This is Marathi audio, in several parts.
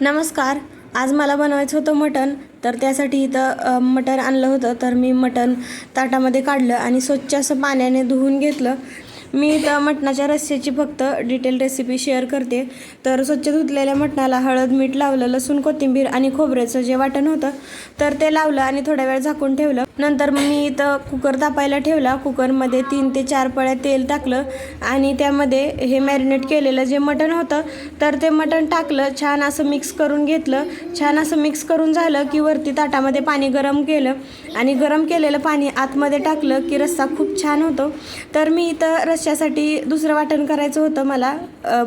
नमस्कार. आज मला बनवायचं होतं मटण तर त्यासाठी इथं मटण आणलं होतं तर मी मटण ताटामध्ये काढलं आणि स्वच्छ असं पाण्याने धुवून घेतलं. मी इथं मटणाच्या रस्स्याची फक्त डिटेल रेसिपी शेअर करते. तर स्वच्छ धुतलेल्या मटणाला हळद मीठ लावलं लसूण कोथिंबीर आणि खोबऱ्याचं जे वाटण होतं तर ते लावलं आणि थोड्या वेळ झाकून ठेवलं. नंतर मग मी इथं कुकर तापायला ठेवला. कुकरमध्ये तीन ते चार पळ्या तेल टाकलं आणि त्यामध्ये हे मॅरिनेट केलेलं जे मटण होतं तर ते मटण टाकलं छान असं मिक्स करून घेतलं. छान असं मिक्स करून झालं की वरती ताटामध्ये पाणी गरम केलं आणि गरम केलेलं पाणी आतमध्ये टाकलं की रस्सा खूप छान होतो. तर मी इथं रश्श्यासाठी दुसरं वाटण करायचं होतं मला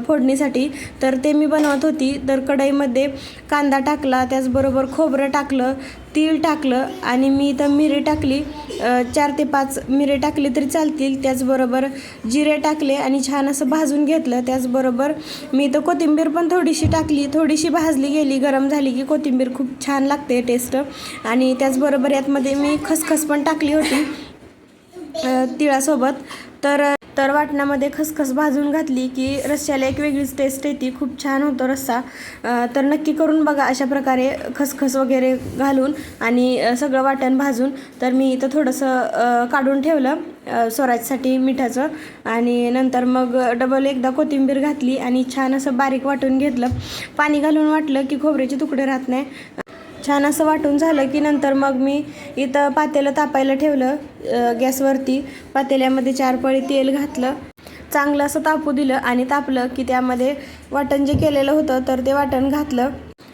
फोडणीसाठी. तर ते मी बनवत होती. तर कढईमध्ये कांदा टाकला त्याचबरोबर खोबरं टाकलं तीळ टाकलं आणि मी इथं मिरी टाकली चार ते पाच मिरे टाकले तरी चालतील. त्याचबरोबर जिरे टाकले आणि छान असं भाजून घेतलं. त्याचबरोबर मी तर कोथिंबीर पण थोडीशी टाकली. थोडीशी भाजली गेली. गरम झाली की कोथिंबीर खूप छान लागते टेस्ट आणि त्याचबरोबर यातमध्ये मी खसखस पण टाकली होती तिळासोबत. तर तर वाटणामध्ये खसखस भाजून घातली की रस्स्याला एक वेगळीच टेस्ट येते. खूप छान होतो रस्सा. तर नक्की करून बघा अशा प्रकारे खसखस वगैरे घालून आणि सगळं वाटण भाजून. तर मी इथं थोडंसं काढून ठेवलं स्वराजसाठी मिठाचं. आणि नंतर मग डबल एकदा कोथिंबीर घातली आणि छान असं बारीक वाटून घेतलं. पाणी घालून वाटलं की खोबऱ्याचे तुकडे राहत नाही. छान असं वाटून झालं की नंतर मग मी इथं पातेलं तापायला ठेवलं गॅसवरती. पातेल्यामध्ये चार पळी तेल घातलं. चांगलं असं तापू दिलं आणि तापलं की त्यामध्ये वाटण जे केलेलं होतं तर ते वाटण घातलं.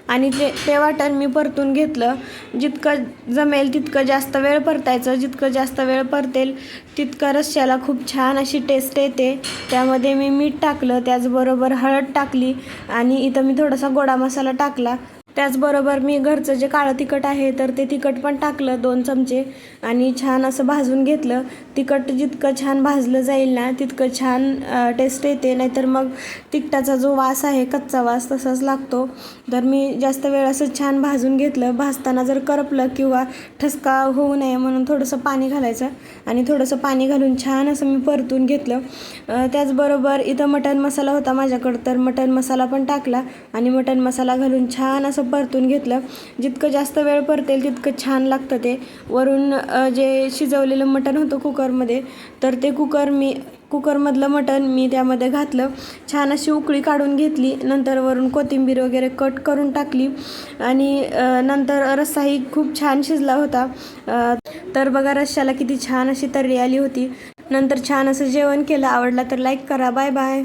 आणि ते ते वाटण मी परतून घेतलं. जितकं जमेल तितकं जास्त वेळ परतायचं. जितकं जास्त वेळ परतेल तितकं रश्श्याला खूप छान अशी टेस्ट येते. त्यामध्ये मी मीठ टाकलं त्याचबरोबर हळद टाकली आणि इथं मी थोडासा गोडा मसाला टाकला. त्याचबरोबर मी घरचं जे काळं तिखट आहे तर ते तिखट पण टाकलं दोन चमचे आणि छान असं भाजून घेतलं. तिखट जितकं छान भाजलं जाईल ना तितकं छान टेस्ट येते. नाहीतर मग तिखटाचा जो वास आहे कच्चा वास तसाच लागतो. तर मी जास्त वेळ असं छान भाजून घेतलं. भाजताना जर करपलं किंवा ठसका होऊ नये म्हणून थोडंसं पाणी घालायचं आणि थोडंसं पाणी घालून छान असं मी परतून घेतलं. त्याचबरोबर इथं मटण मसाला होता माझ्याकडं तर मटण मसाला पण टाकला आणि मटण मसाला घालून छान असं परतून घेतलं. जितकं जास्त वेळ परतेल तितकं छान लागतं ते. वरून जे शिजवलेलं मटण होतं कुकरमध्ये तर ते कुकर मी कुकरमधलं मटण मी त्यामध्ये घातलं. छान अशी उकळी काढून घेतली. नंतर वरून कोथिंबीर वगैरे कट करून टाकली. आणि नंतर रस्साही खूप छान शिजला होता. तर बघा रश्श्याला किती छान अशी तर्री आली होती. नंतर छान असं जेवण केलं. आवडला तर लाईक करा. Bye bye.